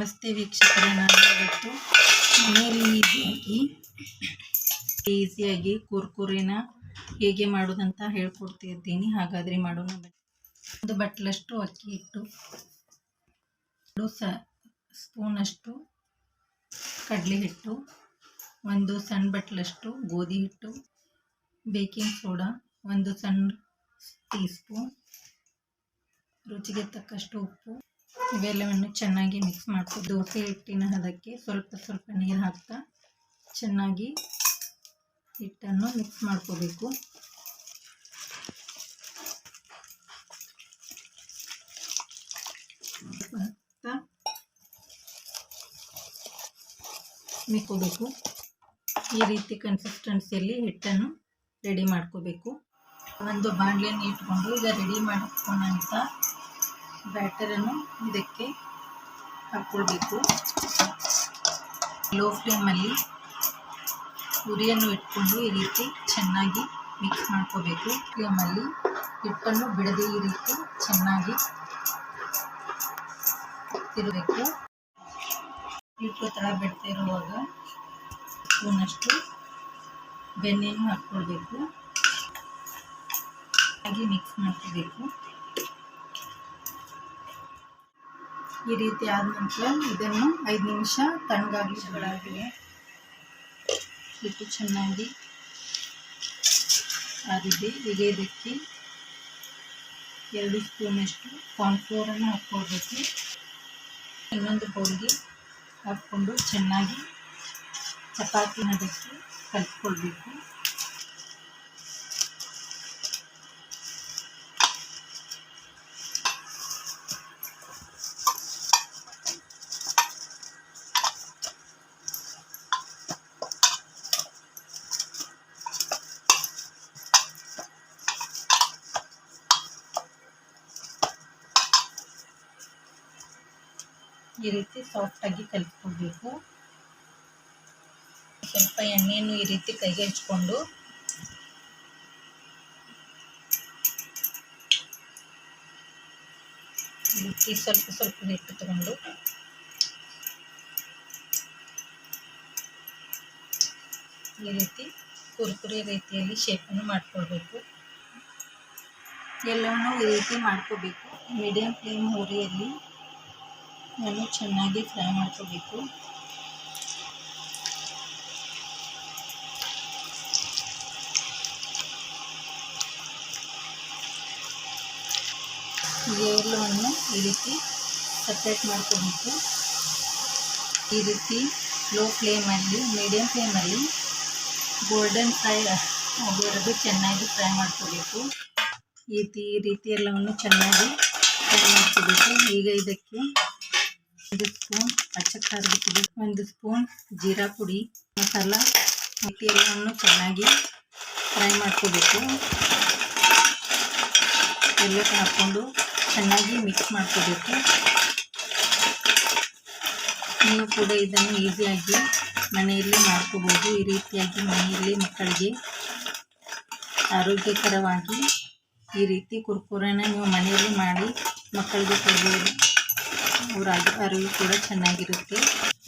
ನಮಸ್ತೆ ವೀಕ್ಷಕರೇ ನಾನು ಇವತ್ತು ಮನೆಯಲ್ಲಿ ಈಸಿಯಾಗಿ ಈಸಿಯಾಗಿ ಕುರ್ಕುರಿನ ಹೇಗೆ ಮಾಡೋದಂತ ಹೇಳ್ಕೊಡ್ತಿದ್ದೀನಿ ಹಾಗಾದರೆ ಮಾಡೋಣ ಒಂದು ಬಟ್ಲಷ್ಟು ಅಕ್ಕಿ ಹಿಟ್ಟು, ಎರಡು ಸ, ಸ್ಪೂನಷ್ಟು ಕಡಲೆ ಹಿಟ್ಟು, ಒಂದು ಸಣ್ಣ ಬಟ್ಲಷ್ಟು ಗೋಧಿ ಹಿಟ್ಟು, ಬೇಕಿಂಗ್ ಸೋಡಾ, ಒಂದು ಸಣ್ಣ ಟೀ ಸ್ಪೂನ್ ರುಚಿಗೆ ತಕ್ಕಷ್ಟು ಉಪ್ಪು ಇವೆಲ್ಲವನ್ನು ಚೆನ್ನಾಗಿ ಮಿಕ್ಸ್ ಮಾಡ್ತೀವಿ. ದೋಸೆ, ಹಿಟ್ಟಿನ ಹದಕ್ಕೆ ಸ್ವಲ್ಪ ಸ್ವಲ್ಪ ನೀರು ಹಾಕ್ತಾ ಚೆನ್ನಾಗಿ ಹಿಟ್ಟನ್ನು ಮಿಕ್ಸ್ ಮಾಡ್ಕೋಬೇಕು. ಮಿಕ್ಕೋಬೇಕು ಈ ರೀತಿ ಕನ್ಸಿಸ್ಟೆನ್ಸಿಯಲ್ಲಿ ಹಿಟ್ಟನ್ನು ರೆಡಿ ಮಾಡ್ಕೋಬೇಕು. ಒಂದು ಬಾಣಲೆಯನ್ನು ಇಟ್ಕೊಂಡು ಈಗ ರೆಡಿ ಮಾಡ್ಕೊಂಡಂಥ ಬ್ಯಾಟರನ್ನು ಇದಕ್ಕೆ ಹಾಕ್ಕೊಳ್ಬೇಕು ಲೋ ಫ್ಲೇಮಲ್ಲಿ ಉರಿಯನ್ನು ಇಟ್ಕೊಂಡು ಈ ರೀತಿ ಚೆನ್ನಾಗಿ ಮಿಕ್ಸ್ ಮಾಡ್ಕೋಬೇಕು. ಫ್ಲೇಮಲ್ಲಿ ಹಿಟ್ಟನ್ನು ಬಿಡದೆ ಈ ರೀತಿ ಚೆನ್ನಾಗಿ ತಿರಬೇಕು ಹಿಟ್ಟು ತಳ ಬಿಡ್ತಾ ಇರುವಾಗ ಸ್ಪೂನಷ್ಟು ಬೆಣ್ಣೆಯನ್ನು ಹಾಕ್ಕೊಳ್ಬೇಕು. ಹಾಗೆ ಮಿಕ್ಸ್ ಮಾಡ್ಕೋಬೇಕು. ಈ ರೀತಿ ಆದ ನಂತರ ಇದನ್ನು ಐದು ನಿಮಿಷ ತಣ್ಣಗಾಗಿಸಲಾಗಿದೆ ಇಟ್ಟು ಚೆನ್ನಾಗಿ ಆದಿದೆ ಈಗ ಇದಕ್ಕೆ ಎರಡು ಸ್ಪೂನಷ್ಟು ಕಾರ್ನ್ಫ್ಲೋರನ್ನು ಹಾಕ್ಕೊಳ್ಬೇಕು. ಇನ್ನೊಂದು ಬೌಲ್ಗೆ ಹಾಕ್ಕೊಂಡು ಚೆನ್ನಾಗಿ ಚಪಾತಿ ಹದಕ್ಕೆ ಕಲಿಸ್ಕೊಳ್ಬೇಕು ಈ ರೀತಿ ಸಾಫ್ಟಾಗಿ ಕಲಿಸ್ಕೊಳ್ಬೇಕು ಸ್ವಲ್ಪ ಎಣ್ಣೆಯನ್ನು ಈ ರೀತಿ ಕೈಗೆ ಹಚ್ಕೊಂಡು ಈ ಸ್ವಲ್ಪ ಸ್ವಲ್ಪ ಹಿಟ್ಟು ತಗೊಂಡು ಈ ರೀತಿ ಕುರ್ಕುರಿ ರೀತಿಯಲ್ಲಿ ಶೇಪನ್ನು ಮಾಡ್ಕೊಳ್ಬೇಕು. ಎಲ್ಲವನ್ನು ಈ ರೀತಿ ಮಾಡ್ಕೋಬೇಕು. ಮೀಡಿಯಂ ಫ್ಲೇಮ್ ಉರಿಯಲ್ಲಿ ನಾನು ಚೆನ್ನಾಗಿ ಫ್ರೈ ಮಾಡ್ಕೋಬೇಕು. ಎಲ್ಲವನ್ನು ಈ ರೀತಿ ಸಪ್ರೇಟ್ ಮಾಡ್ಕೋಬೇಕು. ಈ ರೀತಿ ಲೋ ಫ್ಲೇಮಲ್ಲಿ ಮೀಡಿಯಂ ಫ್ಲೇಮಲ್ಲಿ ಗೋಲ್ಡನ್ ಫ್ರೈ ಆಗೋವರೆಗೂ ಚೆನ್ನಾಗಿ ಫ್ರೈ ಮಾಡ್ಕೋಬೇಕು. ಈ ರೀತಿ ಈ ರೀತಿ ಎಲ್ಲವನ್ನು ಚೆನ್ನಾಗಿ ಫ್ರೈ ಮಾಡ್ಕೋಬೇಕು. ಈಗ ಇದಕ್ಕೆ ಒಂದು ಸ್ಪೂನ್ ಅಚ್ಚ ಖಾರದ ಒಂದು ಸ್ಪೂನ್ ಜೀರಾ ಪುಡಿ, ಮಸಾಲ ಮತ್ತು ಎಲ್ಲವನ್ನು ಚೆನ್ನಾಗಿ ಫ್ರೈ ಮಾಡ್ಕೋಬೇಕು. ಎಲ್ಲ ಹಾಕ್ಕೊಂಡು ಚೆನ್ನಾಗಿ ಮಿಕ್ಸ್ ಮಾಡ್ಕೋಬೇಕು. ನೀವು ಕೂಡ ಇದನ್ನು ಈಸಿಯಾಗಿ ಮನೆಯಲ್ಲಿ ಮಾಡ್ಕೋಬೋದು. ಈ ರೀತಿಯಾಗಿ ಮನೆಯಲ್ಲಿ ಮಕ್ಕಳಿಗೆ ಆರೋಗ್ಯಕರವಾಗಿ ಈ ರೀತಿ ಕುರ್ಕುರೆನ ನೀವು ಮನೆಯಲ್ಲಿ ಮಾಡಿ ಮಕ್ಕಳಿಗೆ ಕೊಡ್ಬೋದು. ಅವರ ಅರಿವು ಕೂಡ ಚೆನ್ನಾಗಿರುತ್ತೆ.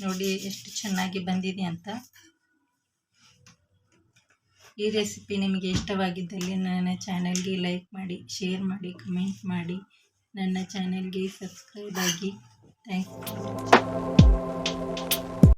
ನೋಡಿ ಎಷ್ಟು ಚೆನ್ನಾಗಿ ಬಂದಿದೆ ಅಂತ. ಈ ರೆಸಿಪಿ ನಿಮಗೆ ಇಷ್ಟವಾಗಿದ್ದಲ್ಲಿ ನನ್ನ ಚಾನಲ್ಗೆ ಲೈಕ್ ಮಾಡಿ ಶೇರ್ ಮಾಡಿ ಕಮೆಂಟ್ ಮಾಡಿ. ನನ್ನ ಚಾನೆಲ್ಗೆ ಸಬ್ಸ್ಕ್ರೈಬ್ ಆಗಿ. ಥ್ಯಾಂಕ್ಸ್